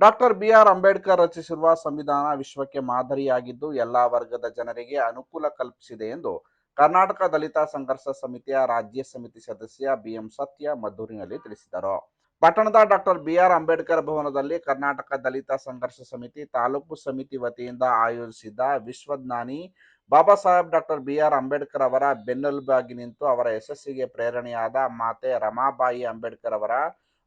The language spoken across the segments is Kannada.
ಡಾಕ್ಟರ್ ಬಿಆರ್ ಅಂಬೇಡ್ಕರ್ ರಚಿಸಿರುವ ಸಂವಿಧಾನ ವಿಶ್ವಕ್ಕೆ ಮಾದರಿಯಾಗಿದ್ದು ಎಲ್ಲಾ ವರ್ಗದ ಜನರಿಗೆ ಅನುಕೂಲ ಕಲ್ಪಿಸಿದೆ ಎಂದು ಕರ್ನಾಟಕ ದಲಿತ ಸಂಘರ್ಷ ಸಮಿತಿಯ ರಾಜ್ಯ ಸಮಿತಿ ಸದಸ್ಯ ಬಿಎಂ ಸತ್ಯ ಮದ್ದೂರಿನಲ್ಲಿ ತಿಳಿಸಿದರು. ಪಟ್ಟಣದ ಡಾಕ್ಟರ್ ಬಿಆರ್ ಅಂಬೇಡ್ಕರ್ ಭವನದಲ್ಲಿ ಕರ್ನಾಟಕ ದಲಿತ ಸಂಘರ್ಷ ಸಮಿತಿ ತಾಲೂಕು ಸಮಿತಿ ವತಿಯಿಂದ ಆಯೋಜಿಸಿದ್ದ ವಿಶ್ವಜ್ಞಾನಿ ಬಾಬಾ ಸಾಹೇಬ್ ಡಾಕ್ಟರ್ ಬಿಆರ್ ಅಂಬೇಡ್ಕರ್ ಅವರ ಬೆನ್ನೆಲುಬಾಗಿ ನಿಂತು ಅವರ ಯಶಸ್ಸಿಗೆ ಪ್ರೇರಣೆಯಾದ ಮಾತೆ ರಮಾಬಾಯಿ ಅಂಬೇಡ್ಕರ್ ಅವರ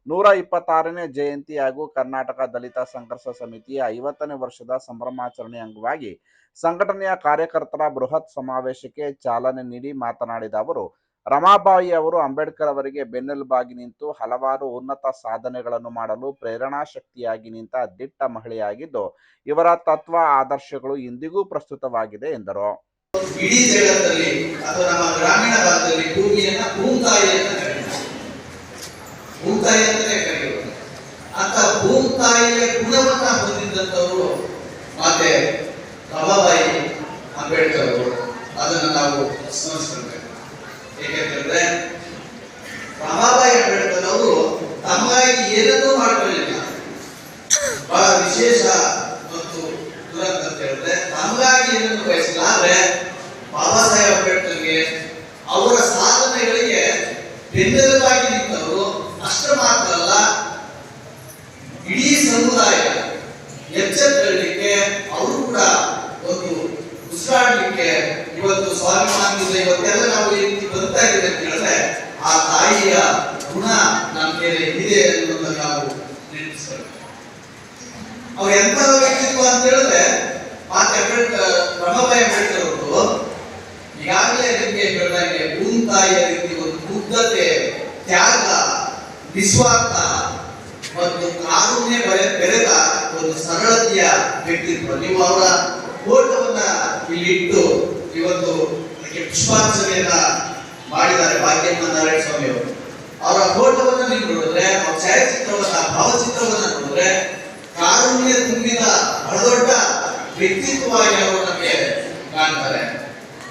ನೂರ ಇಪ್ಪತ್ತಾರನೇ ಜಯಂತಿ ಹಾಗೂ ಕರ್ನಾಟಕ ದಲಿತ ಸಂಘರ್ಷ ಸಮಿತಿಯ ಐವತ್ತನೇ ವರ್ಷದ ಸಂಭ್ರಮಾಚರಣೆ ಅಂಗವಾಗಿ ಸಂಘಟನೆಯ ಕಾರ್ಯಕರ್ತರ ಬೃಹತ್ ಸಮಾವೇಶಕ್ಕೆ ಚಾಲನೆ ನೀಡಿ ಮಾತನಾಡಿದ ಅವರು, ರಮಾಬಾಯಿ ಅವರು ಅಂಬೇಡ್ಕರ್ ಅವರಿಗೆ ಬೆನ್ನೆಲುಬಾಗಿ ನಿಂತು ಹಲವಾರು ಉನ್ನತ ಸಾಧನೆಗಳನ್ನು ಮಾಡಲು ಪ್ರೇರಣಾ ಶಕ್ತಿಯಾಗಿ ನಿಂತ ದಿಟ್ಟ ಮಹಿಳೆಯಾಗಿದ್ದು, ಇವರ ತತ್ವ, ಆದರ್ಶಗಳು ಇಂದಿಗೂ ಪ್ರಸ್ತುತವಾಗಿದೆ ಎಂದರು. ಭೂತಾಯಿಯ ಗುಣವನ್ನ ಹೊಂದಿದ್ದಂಥವರು ಮಾತೆ ರಮಾಬಾಯಿ ಅಂಬೇಡ್ಕರ್ ಅವರು, ಅದನ್ನು ನಾವು ಸ್ಮರಿಸಬೇಕು ಏಕೆಂತಂದ್ರೆ ರಮಾಬಾಯಿ ಅಂಬೇಡ್ಕರ್ ಅವರು ತಮ್ಮಾಗಿ ಏನನ್ನೂ ಮಾಡ್ಕೊಳ್ಳಿಲ್ಲ ಬಹಳ ವಿಶೇಷ ಮತ್ತು ದುರಂತ ಅಂತ ಹೇಳಿದ್ರೆ ತಮಗಾಗಿ ಏನನ್ನು ಬಯಸಿಲ್ಲ, ಆದ್ರೆ ಬಾಬಾ ಸಾಹೇಬ್ ಅಂಬೇಡ್ಕರ್ಗೆ ಅವರ ಸಾಧನೆಗಳಿಗೆ ಬೆನ್ನೆಲುಬಾಗಿ ಎಚ್ಚೆತ್ತಲಿಕ್ಕೆ ಅವರು ಕೂಡ ಒಂದು ಉಸಿರಾಡಲಿಕ್ಕೆ ಇವತ್ತು ಸ್ವಾಭಿಮಾನದಿಂದ ಇವತ್ತೆಲ್ಲ ನಾವು ಈ ರೀತಿ ಬದುಕ್ತಾ ಇದ್ದೇವೆ ಅಂತ ಹೇಳಿದ್ರೆ ಆ ತಾಯಿಯ ಗುಣ ನಮ್ಮ ಮೇಲೆ ಇದೆ ಅನ್ನೋದನ್ನ ನಾವು ನೆನಪಿಸ್ಬೇಕು ಅವ್ರು ಎಂತ ವ್ಯಕ್ತಿತ್ವ ಅಂತ ಹೇಳಿದ್ರೆ ಮಾತೆ ರಮಾಬಾಯಿ ಅಂಬೇಡ್ಕರ್ ಅವರು ಈಗಾಗಲೇ ನಿಮಗೆ ಹೇಳಿದಂಗೆ ಭೂಮಿತಾಯಿಯ ರೀತಿ ಒಂದು ಮುಗ್ಧತೆ ತ್ಯಾಗ, ನಿಸ್ವಾರ್ಥ ಮತ್ತು ಕಾನೂನೇ ಬೆರೆ ಬೆರೆದ ಸರಳತೆಯ ವ್ಯಕ್ತಿತ್ವ ನೀವು ಅವರ ಫೋಟೋವನ್ನ ಇಲ್ಲಿ ಇಟ್ಟು ಇವತ್ತು ಅದಕ್ಕೆ ಪುಷ್ಪಾರ್ಚನೆಯನ್ನ ಮಾಡಿದ್ದಾರೆ ಭಾಗ್ಯಮ್ಮ ನಾರಾಯಣ ಸ್ವಾಮಿ ಅವರು ಅವರ ಫೋಟೋವನ್ನ ನೀವು ನೋಡಿದ್ರೆ, ಅವ್ರ ಛಾಯಾಚಿತ್ರವನ್ನ, ಭಾವಚಿತ್ರವನ್ನ ನೋಡಿದ್ರೆ, ಕಾರುಣ್ಯ ತುಂಬಿದ ಬಹಳ ದೊಡ್ಡ ವ್ಯಕ್ತಿತ್ವವಾಗಿ ಅವರು ನಮಗೆ ಕಾಣ್ತಾರೆ.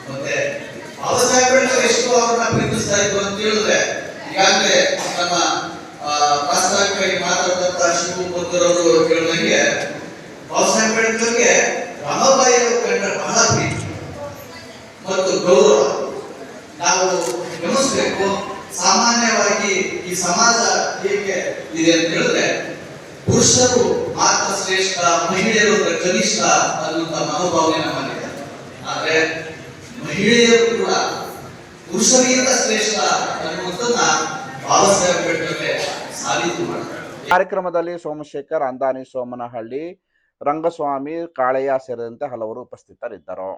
ಮತ್ತೆ ಬಾಬಾ ಸಾಹೇಬ್ ಅಂಬೇಡ್ಕರ್ ಎಷ್ಟು ಅವರನ್ನ ಪ್ರೀತಿಸ್ತಾ ಇದ್ರು ಅಂತ ಹೇಳಿದ್ರೆ, ಈಗಾಗಲೇ ನಮ್ಮ ಪ್ರಾಸ್ತಾವಿಕವಾಗಿ ಮಾತಾಡಿದಂತ ಶಿವ ಅವರು ಹೇಳಿದಂಗೆ ಬಾಬಾ ಸಾಹೇಬ್ ಅಂಬೇಡ್ಕರ್ಗೆ ರಮಾಬಾಯಿ ಅವರು ಕಂಡ್ರೆ ಬಹಳ ಪ್ರೀತಿ. ಮತ್ತು ಗೌರವ. ನಾವು ಗಮನಿಸಬೇಕು ಸಾಮಾನ್ಯವಾಗಿ ಈ ಸಮಾಜ ಹೇಗೆ ಇದೆ ಅಂತ ಹೇಳಿದ್ರೆ, ಪುರುಷರು ಮಾತ್ರ ಶ್ರೇಷ್ಠ, ಮಹಿಳೆಯರು ಕನಿಷ್ಠ ಅನ್ನುವಂಥ ಮನೋಭಾವನೆ ನಮ್ಮಲ್ಲಿದೆ ಆದ್ರೆ ಮಹಿಳೆಯರು ಕೂಡ ಪುರುಷರಿಗಿಂತ ಶ್ರೇಷ್ಠ ಅನ್ನುವಂಥದ್ದನ್ನ ಬಾಬಾ ಸಾಹೇಬ್ ಅಂಬೇಡ್ಕರ್ ಸಾಬೀತು ಮಾಡ್ತಾರೆ. ಕಾರ್ಯಕ್ರಮದಲ್ಲಿ ಸೋಮಶೇಖರ್, ಅಂದಾನಿ ಸೋಮನಹಳ್ಳಿ ರಂಗಸ್ವಾಮಿ ಕಾಳೆಯ ಸೇರಿದಂತೆ ಹಲವರು ಉಪಸ್ಥಿತರಿದ್ದರು